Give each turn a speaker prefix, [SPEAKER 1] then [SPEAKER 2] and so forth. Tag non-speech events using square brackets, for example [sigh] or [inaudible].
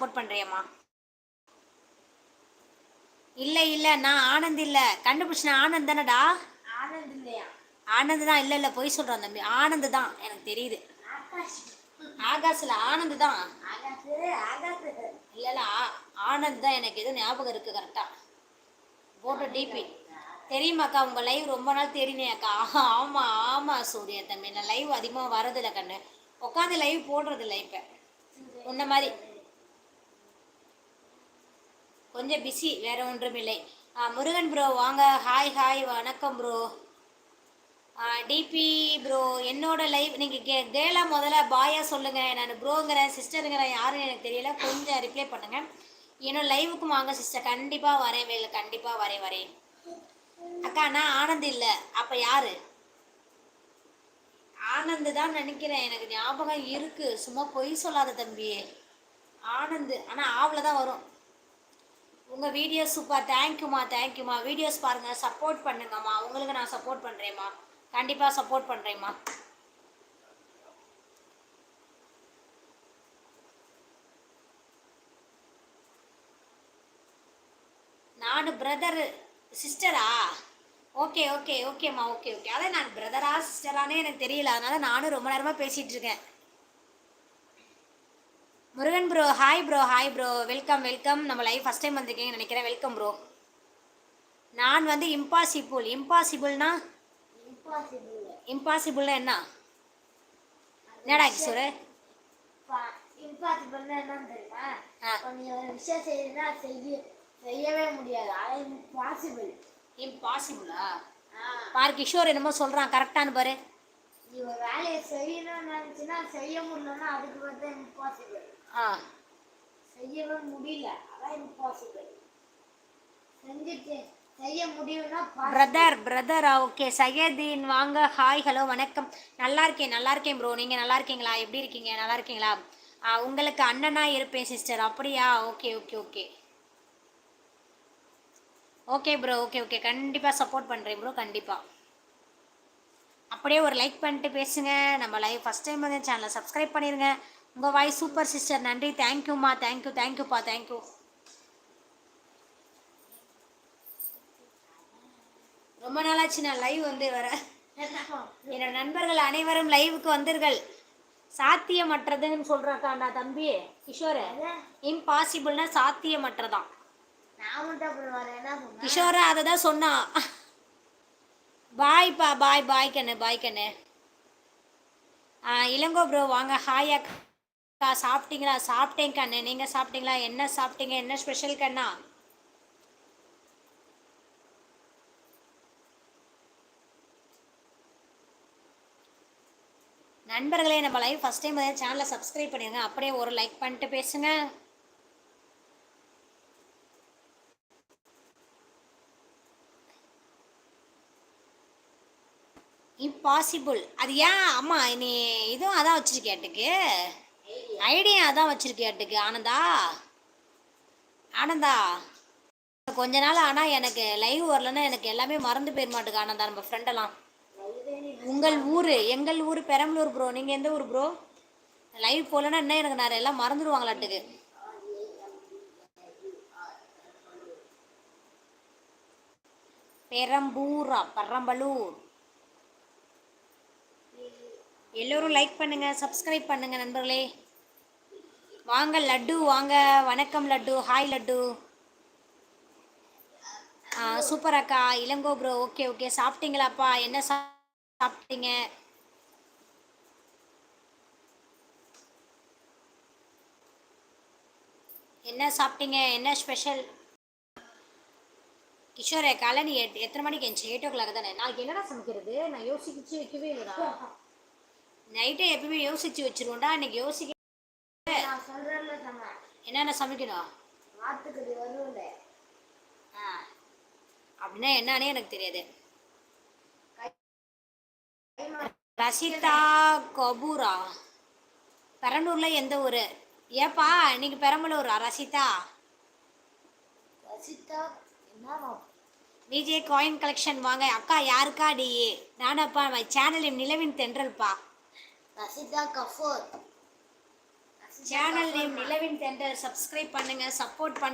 [SPEAKER 1] Support பண்ணுறியம்மா இல்லை இல்லை நான் ஆனந்த் இல்லை. கண்டுபிடிச்ச ஆனந்த் தானடா?
[SPEAKER 2] ஆனந்த் இல்லையா?
[SPEAKER 1] ஆனந்த் தான் இல்லை இல்லை பொய் சொல்கிறான் தம்பி. ஆனந்த் தான் எனக்கு தெரியுது.
[SPEAKER 2] ஆகாஷ்.
[SPEAKER 1] ஆகாஷில் ஆனந்த் தான். இல்லை இல்லை ஆனந்த் தான் எனக்கு எதுவும் ஞாபகம் இருக்குது கரெக்டாக போட்டோ டிபி தெரியுமாக்கா உங்கள் லைவ் ரொம்ப நாள் தெரியுனே அக்கா. ஆமாம் ஆமாம் சூர்யா தம்பி. நான் லைவ் அதிகமாக வரதில்லை கண்ணு. உட்காந்து லைவ் போடுறதில்ல இப்போ. உன்ன மாதிரி. கொஞ்சம் பிஸி வேற ஒன்றும் இல்லை முருகன் ப்ரோ வாங்க. ஹாய் ஹாய் வணக்கம் ப்ரோ டிபி ப்ரோ என்னோட லைவ் நீங்கள் கே கேலா முதல்ல பாயா சொல்லுங்கள் நான் ப்ரோங்கிறேன் சிஸ்டருங்கிறேன் யாருன்னு எனக்கு தெரியல. கொஞ்சம் ரிப்ளை பண்ணுங்கள் என்னோட லைவுக்கும் வாங்க சிஸ்டர் கண்டிப்பாக வரேன் வேலை. கண்டிப்பாக வரேன் வரேன். அக்கா நான் ஆனந்த் இல்லை. அப்போ யார்? ஆனந்த் தான் நினைக்கிறேன். எனக்கு ஞாபகம் இருக்குது சும்மா பொய் சொல்லாத தம்பி ஆனந்த். ஆனால் ஆவில் தான் வரும். உங்கள் வீடியோ சூப்பர் தேங்க்யூம்மா தேங்க்யூம்மா வீடியோஸ் பாருங்கள் சப்போர்ட் பண்ணுங்கம்மா. உங்களுக்கு நான் சப்போர்ட் பண்ணுறேம்மா கண்டிப்பாக சப்போர்ட் பண்ணுறேம்மா நான் பிரதர் சிஸ்டரா ஓகே ஓகே ஓகேம்மா ஓகே ஓகே அதான் நான் பிரதரா சிஸ்டரானே எனக்கு தெரியல. அதனால நானும் ரொம்ப நேரமாக பேசிகிட்டு இருக்கேன். Murugan bro hi bro hi bro welcome welcome நம்ம லைவ் ஃபஸ்ட் டைம் வந்திருக்கீங்கன்னு நினைக்கிறேன். வெல்கம் ப்ரோ நான் வந்து இம்பாசிபிள் இம்பாசிபிள்னா
[SPEAKER 2] இம்பாசிபிள்
[SPEAKER 1] இம்பாசிபிள்னா என்ன? என்னடா கிஷோர்
[SPEAKER 2] இம்பாசிபிள்னா என்னன்னு தெரியுமா? நீ ஒரு விஷயம் செய்யணும்னா செய்ய செய்யவே முடியாது. அது இம்பாசிபிள்
[SPEAKER 1] இம்பாசிபிளா பாரு கிஷோர் என்னமோ சொல்கிறான் கரெக்டானு பாரு.
[SPEAKER 2] நீ ஒரு வேலையை செய்யணும்னு நினைச்சுன்னா செய்ய முடியலன்னா அதுக்கு வந்து இம்பாசிபிள்
[SPEAKER 1] ஆ
[SPEAKER 2] முடியல. அதான் இம்பாசிபிள் செஞ்சுட்டு செய்ய முடியும்னா பிரதர்
[SPEAKER 1] பிரதர் பிரதரா ஓகே சையதீன் வாங்க. ஹாய் ஹலோ வணக்கம். நல்லா இருக்கேன் நல்லா இருக்கேன் ப்ரோ நீங்கள் நல்லா இருக்கீங்களா? எப்படி இருக்கீங்க? நல்லா இருக்கீங்களா? ஆ, உங்களுக்கு அண்ணனா இருப்பேன் சிஸ்டர் அப்படியா? Okay okay okay okay bro okay okay கண்டிப்பாக சப்போர்ட் பண்ணுறேன் ப்ரோ கண்டிப்பாக அப்படியே ஒரு லைக் பண்ணிட்டு பேசுங்க. நம்ம லைவ் ஃபஸ்ட் டைம் வந்து சேனலை சப்ஸ்கிரைப் பண்ணிடுங்க உங்கள் வாய்ஸ் சூப்பர் சிஸ்டர் நன்றி. தேங்க்யூம்மா தேங்க்யூ தேங்க்யூப்பா தேங்க்யூ ரொம்ப நாளாச்சு நான் லைவ் வந்து வர. என்னோட நண்பர்கள் அனைவரும் லைவுக்கு வந்தீர்கள். சாத்தியமற்றதுன்னு சொல்றாக்கா நான் தம்பி. கிஷோர் இம்பாசிபிள்னா சாத்தியமற்றதான். கிஷோர் அதை தான் சொன்னான் பாய்ப்பா பாய் பாய் கண்ணு. பாய் கண்ணு. இளங்கோ ப்ரோ வாங்க. ஹாய் அக்கா சாப்பிட்டீங்களா? சாப்பிட்டேன் கண்ணு. நீங்கள் சாப்பிட்டீங்களா? என்ன சாப்பிட்டீங்க? என்ன ஸ்பெஷல் கண்ணா? நண்பர்களே நம்ம லைவ் ஃபஸ்ட் டைம் வந்து சேனலை சப்ஸ்கிரைப் பண்ணிடுங்க அப்படியே ஒரு லைக் பண்ணிட்டு பேசுங்க. இம்பாசிபிள் அது ஏன்? அம்மா நீ இதுவும் அதான் வச்சிருக்கேட்டுக்கு ஐடியா அதான் வச்சிருக்கேட்டுக்கு ஆனந்தா? ஆனந்தா கொஞ்ச நாள் ஆனால் எனக்கு லைவ் வரலன்னா எனக்கு எல்லாமே மறந்து போயிட மாட்டுக்கு ஆனந்தா நம்ம ஃப்ரெண்டெல்லாம் உங்கள் ஊர் எங்கள் ஊர் பெரம்பலூர் ப்ரோ நீங்கள் எந்த ஊர் ப்ரோ லைவ் போகலன்னா என்ன எனக்கு நான் எல்லாம் மறந்துடுவாங்களாட்டுக்கு பெரம்பூரா பெரம்பலூர். எல்லோரும் லைக் பண்ணுங்கள் சப்ஸ்கிரைப் பண்ணுங்கள் நண்பர்களே. வாங்க லட்டு வாங்க. வணக்கம் லட்டு. ஹாய் லட்டு. ஆ சூப்பர் அக்கா. இளங்கோ ப்ரோ ஓகே ஓகே சாப்பிட்டீங்களாப்பா? என்ன சாப்பிட்டீங்க? என்ன சாப்பிட்டீங்க? என்ன ஸ்பெஷல் கிஷோரே காலை நீ எத்தனை மணிக்கு எஞ்சி எயிட் ஓ கிளாக் தானே? நாளைக்கு என்னடா சமைக்கிறது? நான் யோசிச்சு வைக்கவே இல்லைடா. நைட்டே [laughs] எப்பயுமே யோசிச்சு வச்சிருவோம்டா. இன்னைக்கு யோசிக்க என்னென்ன சமைக்கணும்?
[SPEAKER 2] வாத்துக்கறி வரும்ல.
[SPEAKER 1] ஆ. அப்படின்னா என்னன்னே எனக்கு தெரியாது. ரசிதா கபூரா. பெரம்பலூர்ல எந்த ஊர்? ஏப்பா இன்னைக்கு பெரம்பலூரா ரசிதா?
[SPEAKER 2] ரசிதா
[SPEAKER 1] விஜய் காயின் கலெக்ஷன் வாங்க. அக்கா யாருக்கா டி? நானப்பா மை சேனல் நிலவின் தென்றல்ப்பா
[SPEAKER 2] ரசிதா கஃபூர்
[SPEAKER 1] சேனல் நேம் நிலவின் தெண்டர் சப்ஸ்கிரைப் பண்ணுங்கள் சப்போர்ட் பண்ணுங்கள்